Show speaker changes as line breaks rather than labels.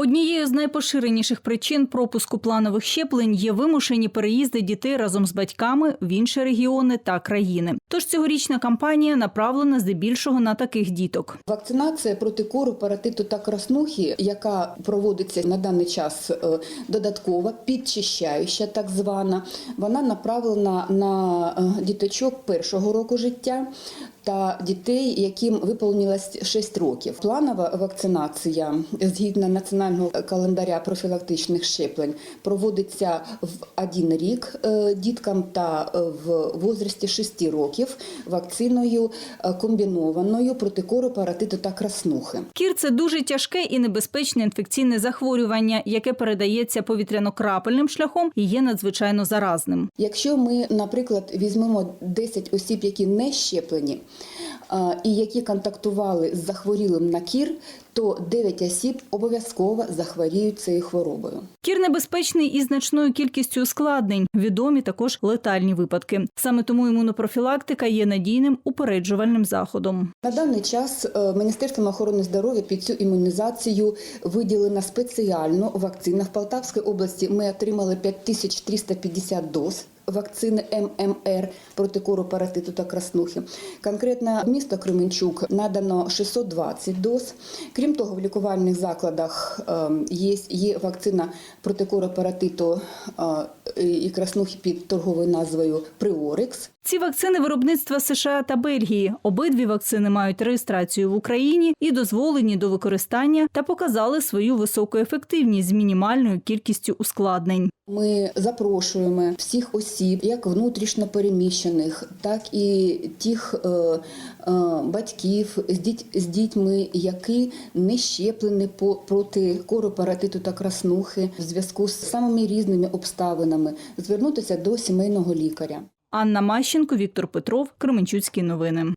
Однією з найпоширеніших причин пропуску планових щеплень є вимушені переїзди дітей разом з батьками в інші регіони та країни. Тож цьогорічна кампанія направлена здебільшого на таких діток.
Вакцинація проти кору, паратиту та краснухи, яка проводиться на даний час е, додаткова, підчищаюча, так звана, вона направлена на е, діточок першого року життя. Та дітей, яким виповнилось 6 років. Планова вакцинація згідно національного календаря профілактичних щеплень проводиться в один рік е, діткам та е, в возрасті 6 років вакциною е, комбінованою проти кору, паратиту та краснухи.
Кір це дуже тяжке і небезпечне інфекційне захворювання, яке передається повітряно-крапельним шляхом і є надзвичайно заразним.
Якщо ми, наприклад, візьмемо 10 осіб, які не щеплені і які контактували з захворілим на кір, то 9 осіб обов'язково захворіють цією хворобою.
Кір небезпечний із значною кількістю ускладнень. Відомі також летальні випадки. Саме тому імунопрофілактика є надійним упереджувальним заходом.
На даний час е, Міністерством охорони здоров'я під цю імунізацію виділена спеціально вакцина. В Полтавській області ми отримали 5350 доз. Вакцини ММР проти кору, паратиту та краснухи. Конкретно місто Кременчук надано 620 доз. Крім того, в лікувальних закладах е, є, є вакцина проти кору, паратиту е, і краснухи під торговою назвою Приорикс.
Ці вакцини виробництва США та Бельгії. Обидві вакцини мають реєстрацію в Україні і дозволені до використання та показали свою високу ефективність з мінімальною кількістю ускладнень.
Ми запрошуємо всіх осіб, як внутрішньо переміщених, так і тих е, е, батьків з, діть, з дітьми, які не щеплені по, проти кору, паратиту та краснухи в зв'язку з самими різними обставинами, звернутися до сімейного лікаря.
Анна Мащенко, Віктор Петров, Кременчуцькі новини.